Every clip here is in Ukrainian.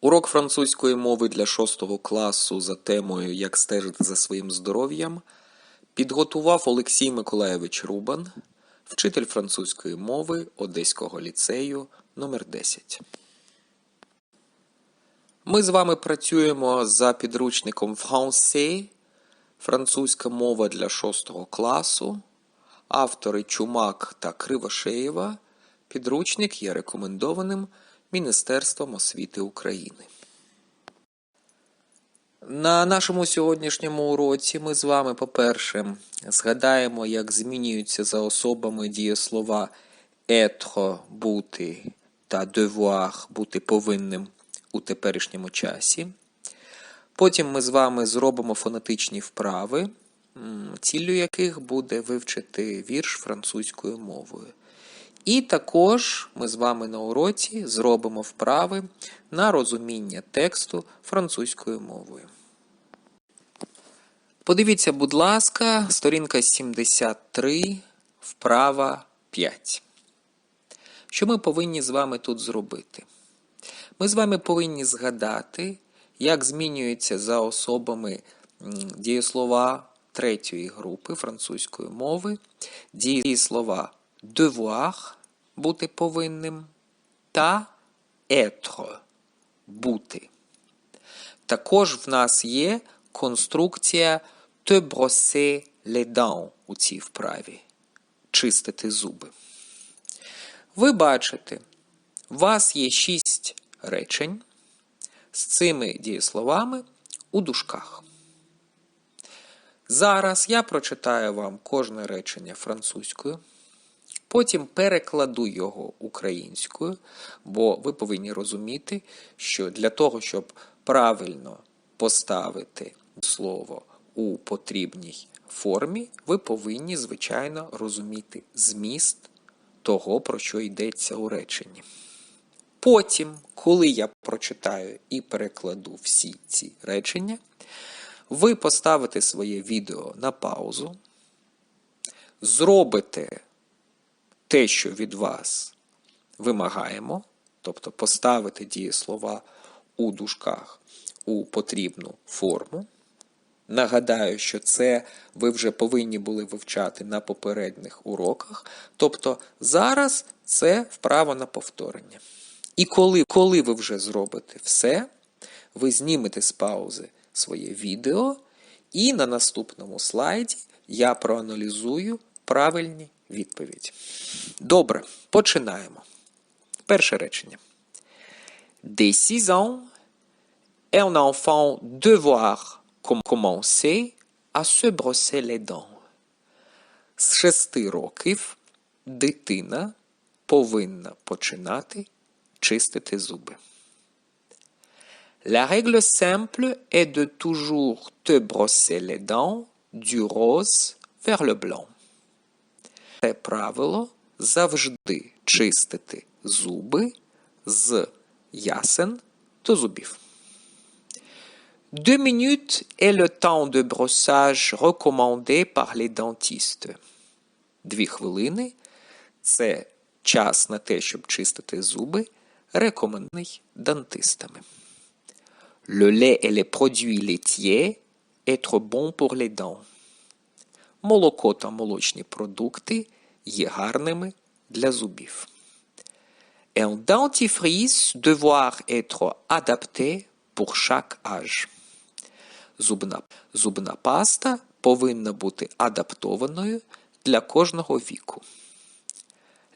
Урок французької мови для 6 класу за темою Як стежити за своїм здоров'ям підготував Олексій Миколаєвич Рубан, вчитель французької мови Одеського ліцею номер 10 Ми з вами працюємо за підручником Français, французька мова для 6 класу. Автори Чумак та Кривошеєва. Підручник є рекомендованим Міністерством освіти України. На нашому сьогоднішньому уроці ми з вами, по-перше, згадаємо, як змінюються за особами дієслова «être» – бути та devoir – бути повинним у теперішньому часі. Потім ми з вами зробимо фонетичні вправи, ціллю яких буде вивчити вірш французькою мовою. І також ми з вами на уроці зробимо вправи на розуміння тексту французькою мовою. Подивіться, будь ласка, сторінка 73, вправа 5. Що ми повинні з вами тут зробити? Ми з вами повинні згадати, як змінюються за особами дієслова третьої групи французької мови, дієслова devoir бути повинним та être бути. Також в нас є конструкція te brosser les dents у цій вправі чистити зуби. Ви бачите, у вас є шість речень з цими дієсловами у дужках. Зараз я прочитаю вам кожне речення французькою. Потім перекладу його українською, бо ви повинні розуміти, що для того, щоб правильно поставити слово у потрібній формі, ви повинні, звичайно, розуміти зміст того, про що йдеться у реченні. Потім, коли я прочитаю і перекладу всі ці речення, ви поставите своє відео на паузу, зробите те, що від вас вимагаємо, тобто поставити дієслова у дужках у потрібну форму. Нагадаю, що це ви вже повинні були вивчати на попередніх уроках. Тобто зараз це вправо на повторення. І коли, коли ви вже зробите все, ви знімете з паузи своє відео, і на наступному слайді я проаналізую правильні відповіді. Добре, починаємо. Перше речення. Dès 6 ans, un enfant devoir commencer à se brosser les dents. З 6 років дитина повинна починати чистити зуби. La règle simple est de toujours te brosser les dents du rose vers le blanc. Це правило завжди чистити зуби з ясен до зубів. Deux minutes est le temps de brossage recommandé par les dentistes. Дві хвилини це час на те, щоб чистити зуби, рекомендований дантистами. Le lait et les produits laitiers être bon pour les dents. Молоко та молочні продукти є гарними для зубів. Un dentifrice devoir être adapté pour chaque âge. Зубна, зубна паста повинна бути адаптованою для кожного віку.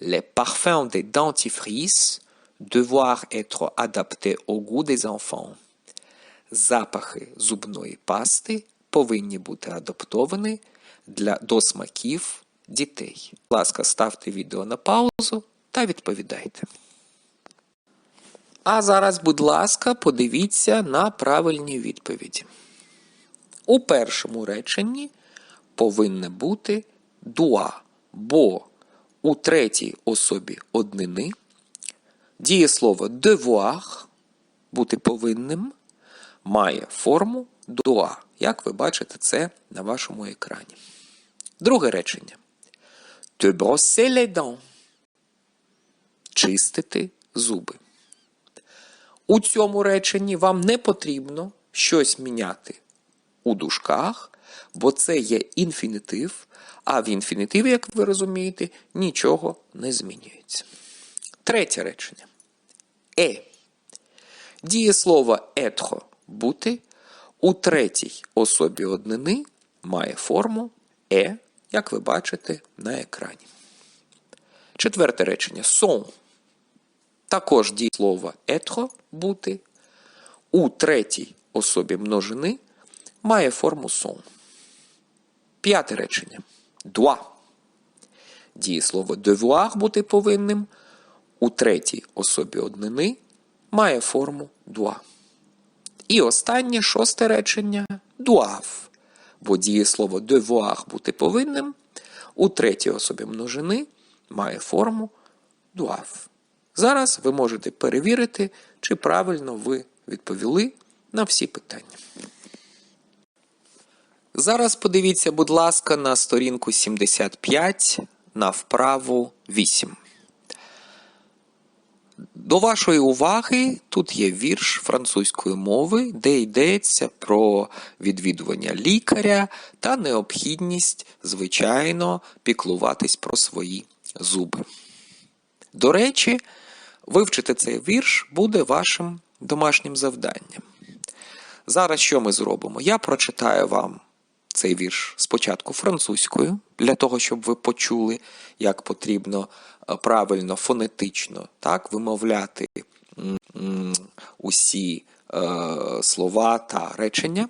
Les parfums des dentifrices devoir être adaptés au goût des enfants. Запахи зубної пасти повинні бути адаптовані для до смаків дітей. Будь ласка, ставте відео на паузу та відповідайте. А зараз, будь ласка, подивіться на правильні відповіді. У першому реченні повинне бути дуа, бо у третій особі однини дієслово devoir бути повинним має форму дуа. Як ви бачите це на вашому екрані. Друге речення. Te brosser les dents. Чистити зуби. У цьому реченні вам не потрібно щось міняти у дужках, бо це є інфінітив, а в інфінітиві, як ви розумієте, нічого не змінюється. Третє речення. Е. Дієслово етхо бути у третій особі однини має форму е, як ви бачите на екрані. Четверте речення сон. Також дієслово етхо бути у третій особі множини має форму сон. П'яте речення. Дуа. Дієслово devoir бути повинним у третій особі однини має форму дуа. І останнє шосте речення дуав. Бо дієслово devoir бути повинним у третій особі множини має форму дуав. Зараз ви можете перевірити, чи правильно ви відповіли на всі питання. Зараз подивіться, будь ласка, на сторінку 75 на вправу 8. До вашої уваги тут є вірш французької мови, де йдеться про відвідування лікаря та необхідність, звичайно, піклуватись про свої зуби. До речі, вивчити цей вірш буде вашим домашнім завданням. Зараз що ми зробимо? Я прочитаю вам цей вірш спочатку французькою, для того, щоб ви почули, як потрібно правильно, фонетично так, вимовляти усі е, слова та речення.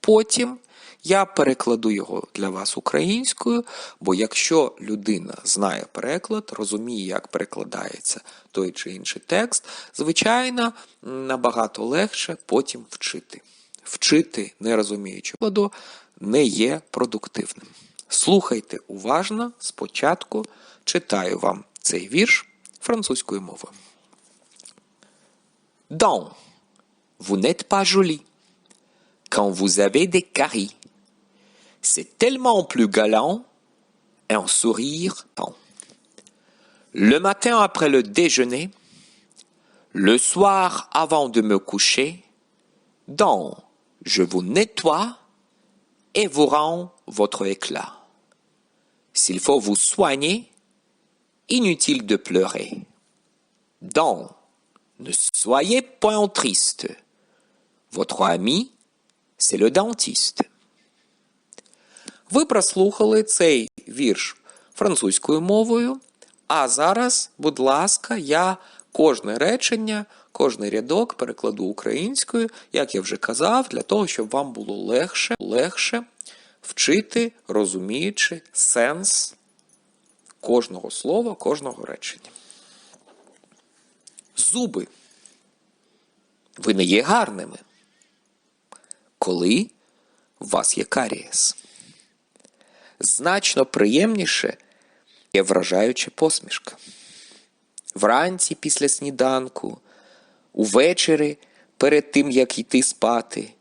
Потім я перекладу його для вас українською, бо якщо людина знає переклад, розуміє, як перекладається той чи інший текст, звичайно, набагато легше потім вчити. Вчити, не розуміючи перекладу, не є продуктивним. Слухайте уважно, спочатку читаю вам цей вірш французькою мовою. Dans, vous n'êtes pas jolie quand vous avez des caries. C'est tellement plus galant un sourire tant. Le matin après le déjeuner, le soir avant de me coucher, dans, je vous nettoie et vous rend votre éclat. S'il faut vous soigner, inutile de pleurer. Donc, ne soyez point triste. Votre ami, c'est le dentiste. Ви прослухали цей вірш французькою мовою, а зараз, будь ласка, я кожне речення, кожний рядок перекладу українською, як я вже казав, для того, щоб вам було легше, легше вчити, розуміючи сенс кожного слова, кожного речення. Зуби. Ви не є гарними. Коли у вас є карієс. Значно приємніше є вражаюча посмішка. Вранці після сніданку, увечері перед тим, як йти спати,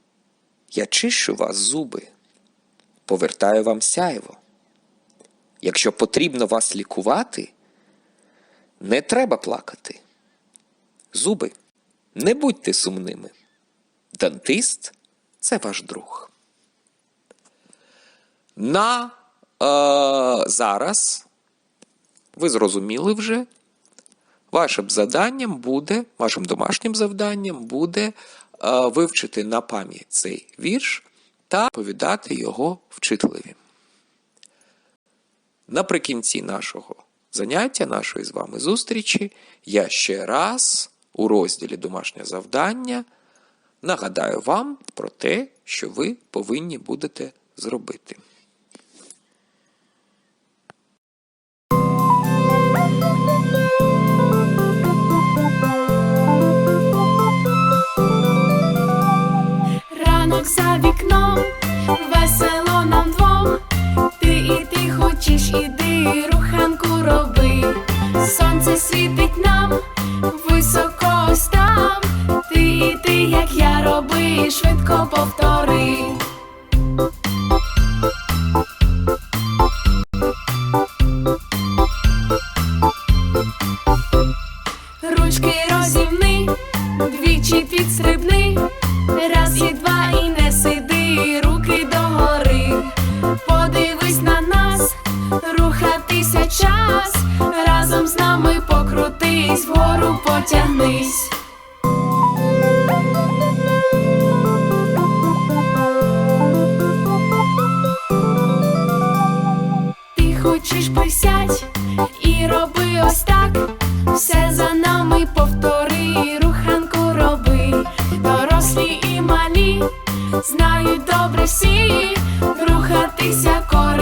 я чищу вас зуби, повертаю вам сяйво. Якщо потрібно вас лікувати, не треба плакати. Зуби, не будьте сумними. Дантист це ваш друг. На е, зараз ви зрозуміли вже, вашим завданням буде, вашим домашнім завданням буде е, вивчити на пам'ять цей вірш та повідати його вчителеві. Наприкінці нашого заняття, нашої з вами зустрічі, я ще раз у розділі Домашнє завдання нагадаю вам про те, що ви повинні будете зробити. Ранок за вікном, весело нам двом. Хочеш, іди, руханку роби. Сонце світить нам, високо там. Ти ти, як я роби, швидко повтори.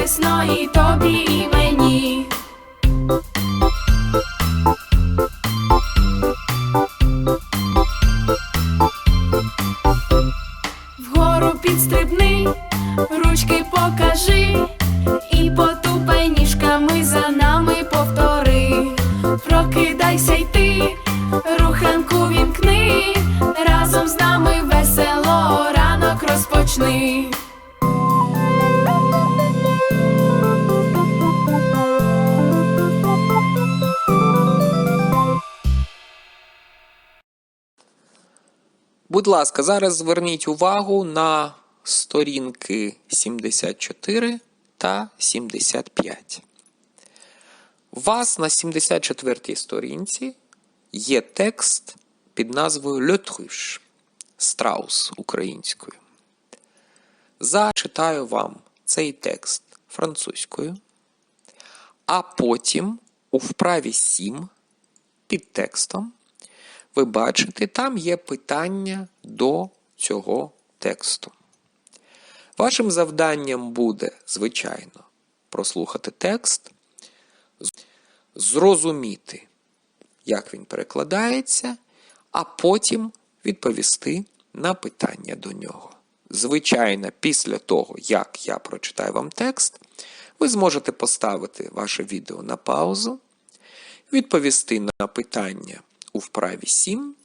І тобі, і мені. Будь ласка, зараз зверніть увагу на сторінки 74 та 75. У вас на 74-й сторінці є текст під назвою Льотруш Страус українською. Зачитаю вам цей текст французькою, а потім у вправі 7 під текстом ви бачите, там є питання до цього тексту. Вашим завданням буде, звичайно, прослухати текст, зрозуміти, як він перекладається, а потім відповісти на питання до нього. Звичайно, після того, як я прочитаю вам текст, ви зможете поставити ваше відео на паузу, відповісти на питання у вправі 7,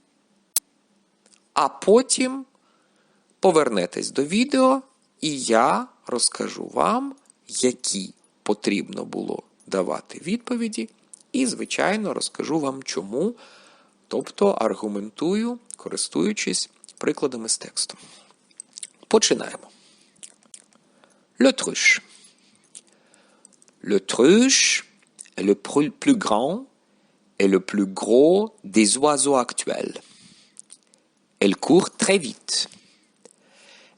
а потім повернетесь до відео, і я розкажу вам, які потрібно було давати відповіді, і, звичайно, розкажу вам чому, тобто аргументую, користуючись прикладами з тексту. Починаємо. L'autruche. L'autruche est le plus grand et le plus gros des oiseaux actuels. Elle court très vite.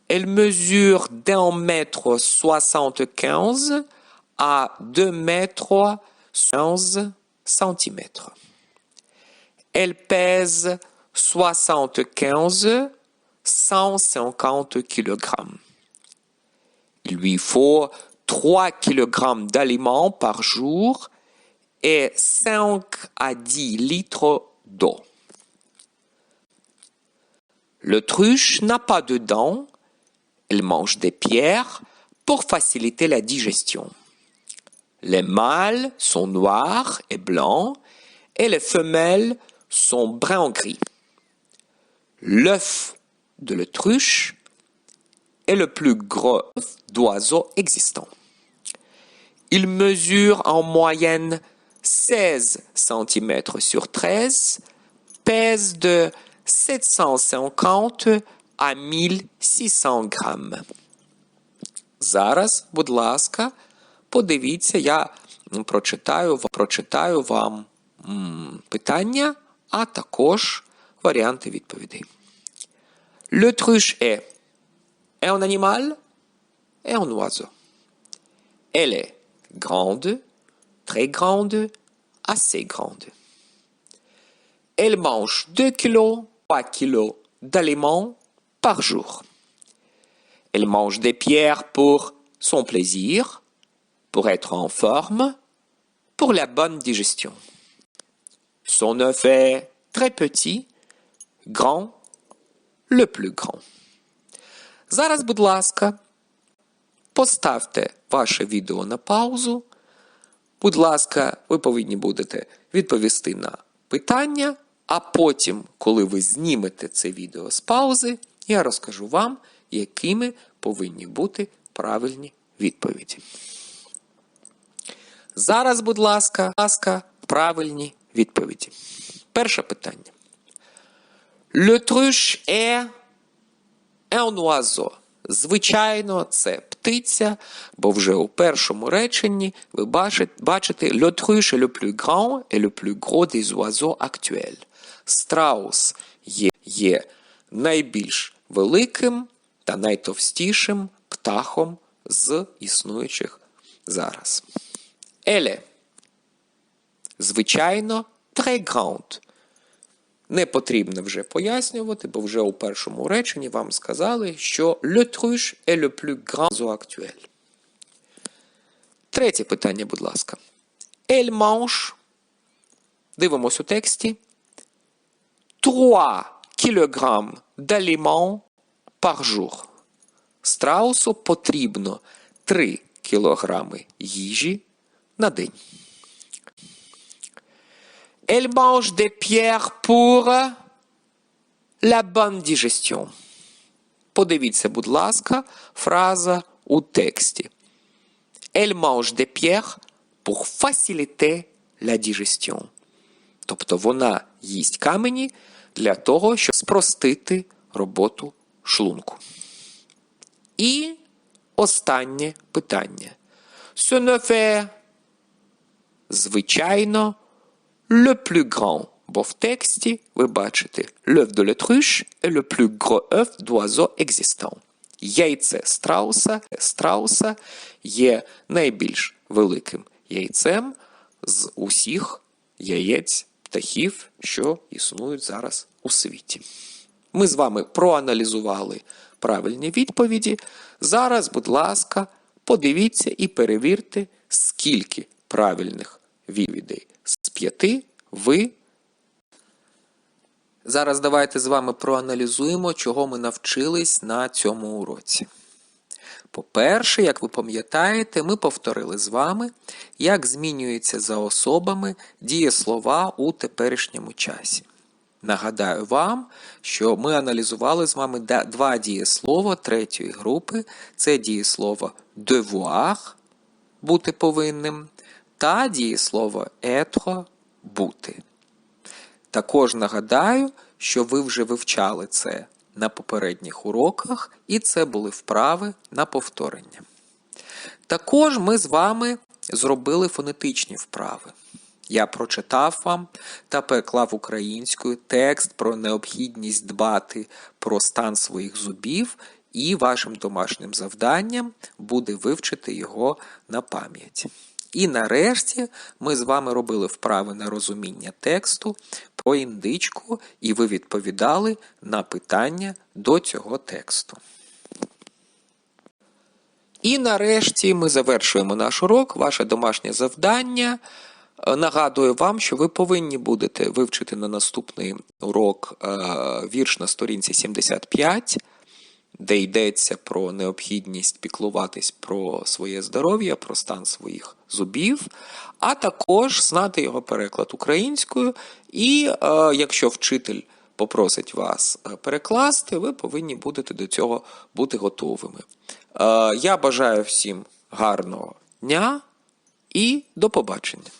Elle mesure d'un mètre soixante-quinze à deux mètres quinze centimètres. Elle pèse soixante-quinze, cent cinquante kilogrammes. Il lui faut trois kilogrammes d'aliments par jour et 5 à 10 litres d'eau. L'autruche n'a pas de dents, elle mange des pierres pour faciliter la digestion. Les mâles sont noirs et blancs et les femelles sont brun-gris. L'œuf de l'autruche est le plus gros d'oiseaux existant. Il mesure en moyenne 16 cm sur 13, pèse de 750 à 1600 грам. Зараз, будь ласка, подивіться, я прочитаю, прочитаю вам м, питання, а також варіанти відповідей. L'autruche est un animal et un oiseau. Elle est grande, très grande, assez grande. Elle mange 2 kg, 3 kg d'aliments par jour. Elle mange des pierres pour son plaisir, pour être en forme, pour la bonne digestion. Son œuf est très petit, grand, le plus grand. Зараз, будь ласка, поставте ваше відео на паузу. Будь ласка, ви повинні будете відповісти на питання, а потім, коли ви знімете це відео з паузи, я розкажу вам, якими повинні бути правильні відповіді. Зараз, будь ласка, ласка, правильні відповіді. Перше питання. L'autruche est un oiseau. Звичайно, це птиця, бо вже у першому реченні ви бачите, l'autruche est le plus grand et le plus gros des oiseaux actuels. Страус є, є найбільш великим та найтовстішим птахом з існуючих зараз. Elle звичайно, très grande. Не потрібно вже пояснювати, бо вже у першому реченні вам сказали, що l'autruche est le plus grand oiseau actuel. Третє питання, будь ласка. Elle mange, дивимось у тексті, 3 кг d'aliments par jour. Страусу потрібно 3 кілограми їжі на день. Elle mange des pierres pour la bonne digestion. Подивіться, будь ласка, фраза у тексті. Elle mange des pierres pour faciliter la digestion. Тобто вона їсть камені для того, щоб спростити роботу шлунку. І останнє питання. Ce ne fait, звичайно, le plus grand. Тексті ви бачите l'œuf de l'autruche est le plus gros œuf d'oiseau existant. Яйце страуса, страуса є найбільш великим яйцем з усіх яєць птахів, що існують зараз у світі. Ми з вами проаналізували правильні відповіді. Зараз, будь ласка, подивіться і перевірте, скільки правильних відповідей з п'яти ви. Зараз давайте з вами проаналізуємо, чого ми навчились на цьому уроці. По-перше, як ви пам'ятаєте, ми повторили з вами, як змінюються за особами дієслова у теперішньому часі. Нагадаю вам, що ми аналізували з вами два дієслова третьої групи: це дієслово devoir бути повинним та дієслово être бути. Також нагадаю, що ви вже вивчали це на попередніх уроках, і це були вправи на повторення. Також ми з вами зробили фонетичні вправи. Я прочитав вам та переклав українською текст про необхідність дбати про стан своїх зубів, і вашим домашнім завданням буде вивчити його на пам'ять. І нарешті ми з вами робили вправи на розуміння тексту про індичку, і ви відповідали на питання до цього тексту. І нарешті ми завершуємо наш урок, ваше домашнє завдання. Нагадую вам, що ви повинні будете вивчити на наступний урок е, вірш на сторінці 75 де йдеться про необхідність піклуватись про своє здоров'я, про стан своїх зубів, а також знати його переклад українською. І е, якщо вчитель попросить вас е, перекласти, ви повинні будете до цього бути готовими. Е, я бажаю всім гарного дня і до побачення.